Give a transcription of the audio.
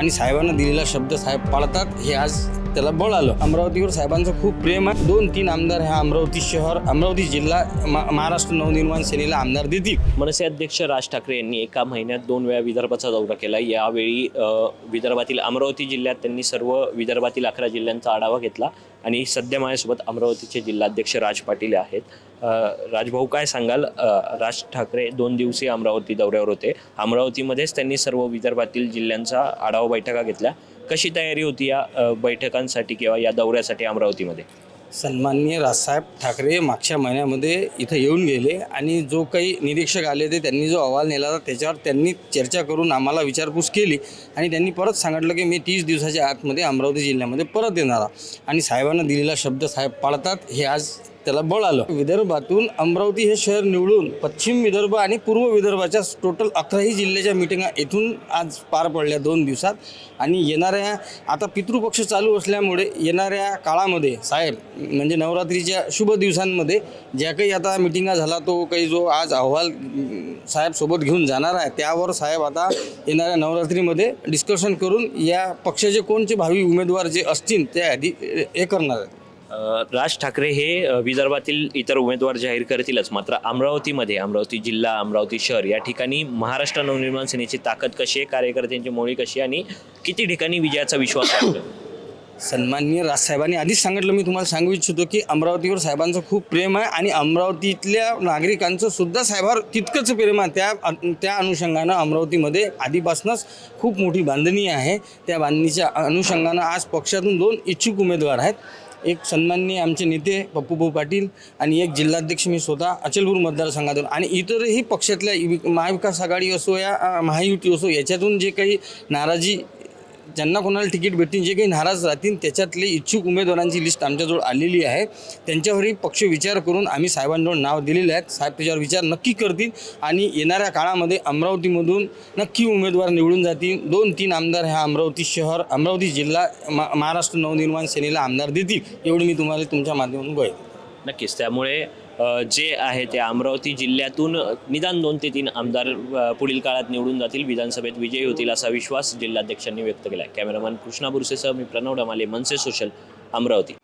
आणि साहेबांना दिलेला शब्द साहेब पाळतात हे आज त्याला बळ आलं अमरावतीवर साहेबांचं खूप प्रेम आहे. दोन तीन आमदार ह्या अमरावती शहर अमरावती जिल्हा मा- महाराष्ट्र नवनिर्माण सेनेला आमदार देतील. मनसे अध्यक्ष राज ठाकरे यांनी एका महिन्यात दोन वेळा विदर्भाचा दौरा केला. यावेळी विदर्भातील अमरावती जिल्ह्यात त्यांनी सर्व विदर्भातील अकरा जिल्ह्यांचा आढावा घेतला. आणि सध्या माझ्यासोबत अमरावतीचे जिल्हाध्यक्ष राज पाटील आहेत. राजभाऊ काय सांगाल? राज ठाकरे दोन दिवसीय अमरावती दौऱ्यावर होते. अमरावतीमध्येच त्यांनी सर्व विदर्भातील जिल्ह्यांचा आढावा बैठका घेतल्या. कशी तयारी होती या बैठकांसाठी किंवा या दौऱ्यासाठी अमरावतीमध्ये? सन्माननीय राजसाहेब ठाकरे मागच्या महिन्यामध्ये इथं येऊन गेले आणि जो काही निरीक्षक आले ते त्यांनी जो अहवाल नेला होता त्याच्यावर त्यांनी चर्चा करून आम्हाला विचारपूस केली आणि त्यांनी परत सांगितलं की मी तीस दिवसाच्या आतमध्ये अमरावती जिल्ह्यामध्ये परत येणार आणि साहेबांना दिलेला शब्द साहेब पाळतात हे आज त्याला बळ आलं. विदर्भातून अमरावती हे शहर निवडून पश्चिम विदर्भ आणि पूर्व विदर्भाच्या टोटल अकराही जिल्ह्याच्या मिटिंगा येथून आज पार पडल्या दोन दिवसात. आणि येणाऱ्या आता पितृपक्ष चालू असल्यामुळे येणाऱ्या काळामध्ये साहेब म्हणजे नवरात्रीच्या शुभ दिवसांमध्ये ज्या काही आता मिटिंगा झाला तो काही जो आज अहवाल साहेब सोबत घेऊन जाणार आहे त्यावर साहेब आता येणाऱ्या नवरात्रीमध्ये डिस्कशन करून या पक्षाचे कोणते भावी उमेदवार जे असतील त्या आधी हे करणार आहेत. राज ठाकरे हे विदर्भातील इतर उमेदवार जाहीर करतीलच. मात्र अमरावतीमध्ये अमरावती जिल्हा अमरावती शहर या ठिकाणी महाराष्ट्र नवनिर्माण सेनेची ताकद कशी आहे? कार्यकर्त्यांची मोळी कशी आणि किती ठिकाणी विजयाचा विश्वास आहे? सन्माननीय राजसाहेबांनी आधीच सांगितलं मी तुम्हाला सांगू इच्छितो की अमरावतीवर साहेबांचं खूप प्रेम आहे आणि अमरावतीतल्या नागरिकांचं सुद्धा साहेबावर तितकंच प्रेम आहे. त्या त्या अनुषंगानं अमरावतीमध्ये आधीपासूनच खूप मोठी बांधणी आहे. त्या बांधणीच्या अनुषंगानं आज पक्षातून दोन इच्छुक उमेदवार आहेत. एक सन्माननीय आमचे नेते पप्पूभाऊ पाटील आणि एक जिल्हाध्यक्ष मी स्वतः अचलपूर मतदारसंघातून. आणि इतरही पक्षातल्या महाविकास आघाडी असो या महायुती असो याच्यातून जे काही नाराजी ज्यांना कोणाला तिकीट भेटतील जे काही नाराज राहतील त्याच्यातले इच्छुक उमेदवारांची लिस्ट आमच्याजवळ आलेली आहे. त्यांच्यावरही पक्ष विचार करून आम्ही साहेबांजवळ नाव दिलेले आहेत. साहेब त्याच्यावर विचार नक्की करतील आणि येणाऱ्या काळामध्ये अमरावतीमधून नक्की उमेदवार निवडून जातील. दोन तीन आमदार ह्या अमरावती शहर अमरावती जिल्हा मा महाराष्ट्र नवनिर्माण सेनेला आमदार देतील एवढी मी तुम्हाला तुमच्या माध्यमातून गोय नक्कीच. त्यामुळे जे आहे ते अमरावती जिल्ह्यातून निदान दोन ते तीन आमदार पुढील काळात निवडून जातील. विधानसभेत विजयी होतील असा विश्वास जिल्हाध्यक्षांनी व्यक्त केला कॅमेरामॅन कृष्णा बुरसेसह मी प्रणव डमाले मनसे सोशल अमरावती.